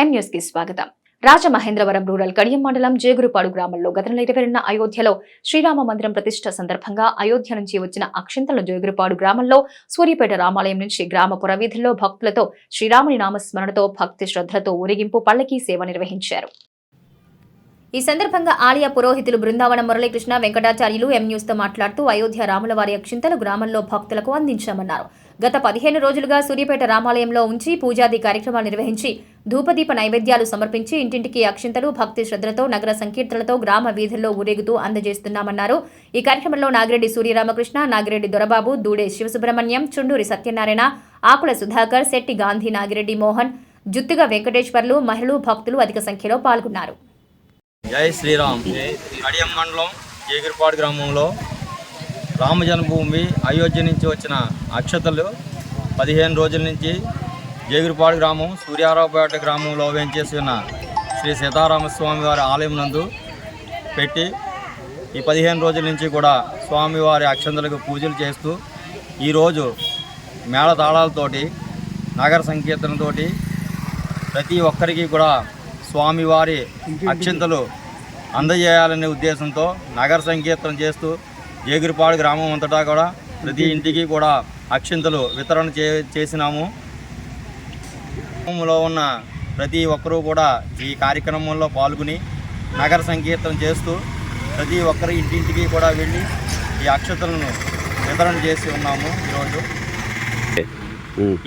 ఎం న్యూస్కి స్వాగతం. రాజమహేంద్రవరం రూరల్ కడియం మండలం జేగురుపాడు గ్రామంలో గత నెల ఇరవై రెండున అయోధ్యలో శ్రీరామ మందిరం ప్రతిష్ట సందర్భంగా అయోధ్య నుంచి వచ్చిన అక్షింతల జేగురుపాడు గ్రామంలో సూర్యపేట రామాలయం నుంచి గ్రామ పురవీధుల్లో భక్తులతో శ్రీరాముని నామస్మరణతో భక్తి శ్రద్ధలతో ఊరేగింపు పల్లకీ సేవ నిర్వహించారు. ఈ సందర్భంగా ఆలయ పురోహితులు బృందావనం మురళీకృష్ణ వెంకటాచార్యులు ఎం న్యూస్తో మాట్లాడుతూ అయోధ్య రాములవారి అక్షింతలు గ్రామంలో భక్తులకు అందించామన్నారు. గత పదిహేను రోజులుగా సూర్యపేట రామాలయంలో ఉంచి పూజాది కార్యక్రమాలు నిర్వహించి ధూపదీప నైవేద్యాలు సమర్పించి ఇంటింటికి అక్షింతలు భక్తి శ్రద్ధలతో నగర సంకీర్తనలతో గ్రామ వీధుల్లో ఊరేగుతూ అందజేస్తున్నామన్నారు. ఈ కార్యక్రమంలో నాగిరెడ్డి సూర్యరామకృష్ణ నాగిరెడ్డి దొరబాబు దూడే శివసుబ్రహ్మణ్యం చుండూరి సత్యనారాయణ ఆకుల సుధాకర్ శెట్టి గాంధీ నాగిరెడ్డి మోహన్ జుత్తుగా వెంకటేశ్వర్లు మహిళలు భక్తులు అధిక సంఖ్యలో పాల్గొన్నారు. జై శ్రీరామ్. కడియం మండలం ఏగిరిపాడు గ్రామంలో రామ జన్మభూమి అయోధ్య నుంచి వచ్చిన అక్షతలు పదిహేను రోజుల నుంచి జేగిరిపాడు గ్రామం సూర్యారావుపేట గ్రామంలో వేంచేసి ఉన్న శ్రీ సీతారామస్వామి వారి ఆలయం నందు పెట్టి ఈ పదిహేను రోజుల నుంచి కూడా స్వామివారి అక్షంతలకు పూజలు చేస్తూ ఈరోజు మేళతాళాలతోటి నగర సంకీర్తనతోటి ప్రతి ఒక్కరికి కూడా స్వామివారి అక్షింతలు అందజేయాలనే ఉద్దేశంతో నగర సంకీర్తన చేస్తూ జేగిరిపాడు గ్రామం అంతటా కూడా ప్రతి ఇంటికి కూడా అక్షింతలు వితరణ చే చేసినాము. గ్రామంలో ఉన్న ప్రతి ఒక్కరూ కూడా ఈ కార్యక్రమంలో పాల్గొని నగర సంకీర్తన చేస్తూ ప్రతి ఒక్కరి ఇంటింటికి కూడా వెళ్ళి ఈ అక్షతలను వితరణ చేసి ఉన్నాము ఈరోజు.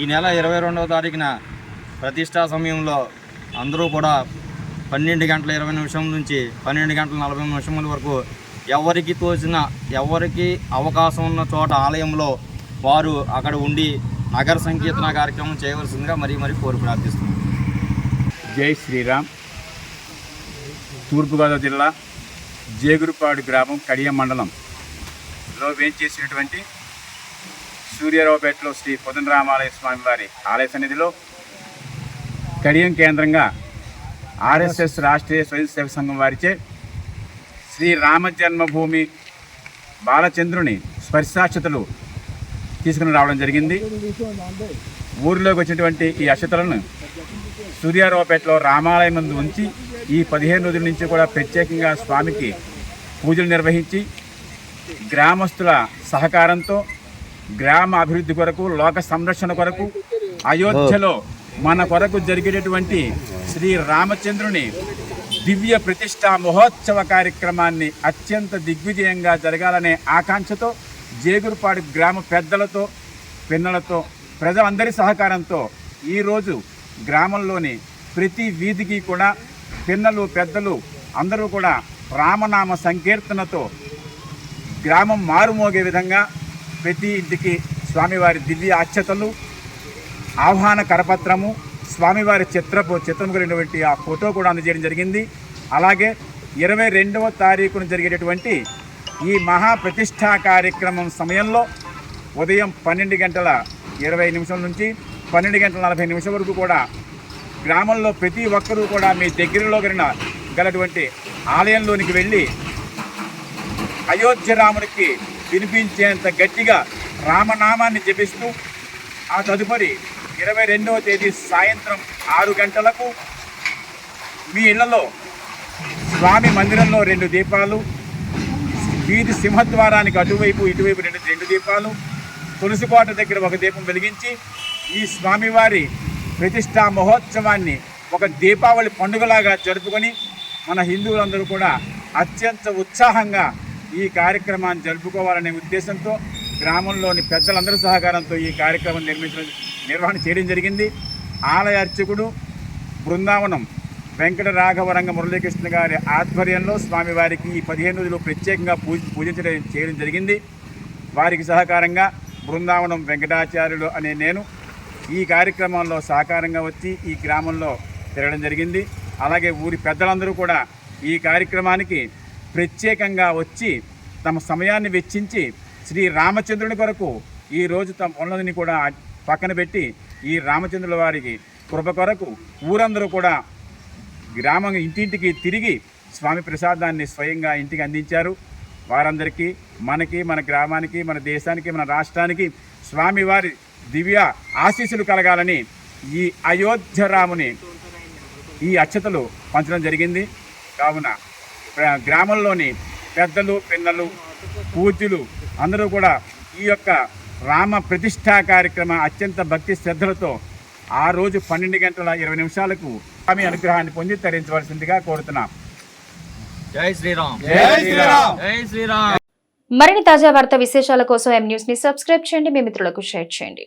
ఈ నెల ఇరవై రెండవ తారీఖున ప్రతిష్టా సమయంలో అందరూ కూడా పన్నెండు గంటల ఇరవై నిమిషం నుంచి పన్నెండు గంటల నలభై నిమిషముల వరకు ఎవరికి తోచిన ఎవరికి అవకాశం ఉన్న చోట ఆలయంలో వారు అక్కడ ఉండి నగర సంకీర్తన కార్యక్రమం చేయవలసిందిగా మరీ మరీ కోరి ప్రార్థిస్తున్నాం. జై శ్రీరామ్. తూర్పుగోదావరి జిల్లా జేగురుపాడు గ్రామం కడియం మండలంలో వేంచేసినటువంటి సూర్యారావుపేటలో శ్రీ పొదనరామాలయ స్వామివారి ఆలయ సన్నిధిలో కడియం కేంద్రంగా ఆర్ఎస్ఎస్ రాష్ట్రీయ స్వయం సేవ సంఘం వారిచే శ్రీ రామజన్మభూమి బాలచంద్రుని స్పర్శాక్షతలు తీసుకుని రావడం జరిగింది. ఊరిలోకి వచ్చినటువంటి ఈ అక్షతలను సూర్యారావుపేటలో రామాలయం ముందు ఉంచి ఈ పదిహేను రోజుల నుంచి కూడా ప్రత్యేకంగా స్వామికి పూజలు నిర్వహించి గ్రామస్తుల సహకారంతో గ్రామ అభివృద్ధి కొరకు లోక సంరక్షణ కొరకు అయోధ్యలో మన కొరకు జరిగేటటువంటి శ్రీ రామచంద్రుని దివ్య ప్రతిష్టా మహోత్సవ కార్యక్రమాన్ని అత్యంత దిగ్విజయంగా జరగాలనే ఆకాంక్షతో జేగురుపాడు గ్రామ పెద్దలతో పిన్నలతో ప్రజలందరి సహకారంతో ఈరోజు గ్రామంలోని ప్రతి వీధికి కూడా పిన్నలు పెద్దలు అందరూ కూడా రామనామ సంకీర్తనతో గ్రామం మారుమోగే విధంగా ప్రతి ఇంటికి స్వామివారి దివ్య అక్షతలు ఆహ్వాన కరపత్రము స్వామివారి చిత్రపు చిత్రం కలిగినటువంటి ఆ ఫోటో కూడా అందజేయడం జరిగింది. అలాగే ఇరవై రెండవ తారీఖున జరిగేటటువంటి ఈ మహా ప్రతిష్టా కార్యక్రమం సమయంలో ఉదయం పన్నెండు గంటల ఇరవై నిమిషం నుంచి పన్నెండు గంటల నలభై నిమిషం వరకు కూడా గ్రామంలో ప్రతి ఒక్కరూ కూడా మీ దగ్గరలో కలిగిన గలటువంటి ఆలయంలోనికి వెళ్ళి అయోధ్య రామునికి వినిపించేంత గట్టిగా రామనామాన్ని జపిస్తూ ఆ తదుపరి ఇరవై రెండవ తేదీ సాయంత్రం ఆరు గంటలకు మీ ఇళ్ళలో స్వామి మందిరంలో రెండు దీపాలు వీధి సింహద్వారానికి అటువైపు ఇటువైపు రెండు రెండు దీపాలు తులసికోట దగ్గర ఒక దీపం వెలిగించి ఈ స్వామివారి ప్రతిష్టా మహోత్సవాన్ని ఒక దీపావళి పండుగలాగా జరుపుకొని మన హిందువులందరూ కూడా అత్యంత ఉత్సాహంగా ఈ కార్యక్రమాన్ని జరుపుకోవాలనే ఉద్దేశంతో గ్రామంలోని పెద్దలందరి సహకారంతో ఈ కార్యక్రమం నిర్మించడం నిర్వహణ చేయడం జరిగింది. ఆలయ అర్చకుడు బృందావనం వెంకట రాఘవరంగ మురళీకృష్ణ గారి ఆధ్వర్యంలో స్వామివారికి ఈ పదిహేను రోజులు ప్రత్యేకంగా పూజ పూజించడం చేయడం జరిగింది. వారికి సహకారంగా బృందావనం వెంకటాచార్యులు అనే నేను ఈ కార్యక్రమంలో సహకారంగా వచ్చి ఈ గ్రామంలో తిరగడం జరిగింది. అలాగే ఊరి పెద్దలందరూ కూడా ఈ కార్యక్రమానికి ప్రత్యేకంగా వచ్చి తమ సమయాన్ని వెచ్చించి శ్రీ రామచంద్రుని కొరకు ఈ రోజు తమ పనులని కూడా పక్కన పెట్టి ఈ రామచంద్రుల వారికి కృప కొరకు ఊరందరూ కూడా గ్రామం ఇంటింటికి తిరిగి స్వామి ప్రసాదాన్ని స్వయంగా ఇంటికి అందించారు. వారందరికీ మనకి మన గ్రామానికి మన దేశానికి మన రాష్ట్రానికి స్వామివారి దివ్య ఆశీస్సులు కలగాలని ఈ అయోధ్య రాముని ఈ అచ్చతలు పంచడం జరిగింది. కావున గ్రామంలోని పెద్దలు పిన్నలు పూజ్యులు అందరూ కూడా ఈ యొక్క రామ ప్రతిష్టా కార్యక్రమ అత్యంత భక్తి శ్రద్ధలతో ఆ రోజు పన్నెండు గంటల ఇరవై నిమిషాలకు స్వామి అనుగ్రహాన్ని పొంది తరించవలసిందిగా కోరుతున్నాం. జై శ్రీరామ్. జై శ్రీరామ్. జై శ్రీరామ్. మరిన్ని తాజా వార్త విశేషాల కోసం ఎం న్యూస్ని సబ్స్క్రైబ్ చేయండి మీ మిత్రులకు షేర్ చేయండి.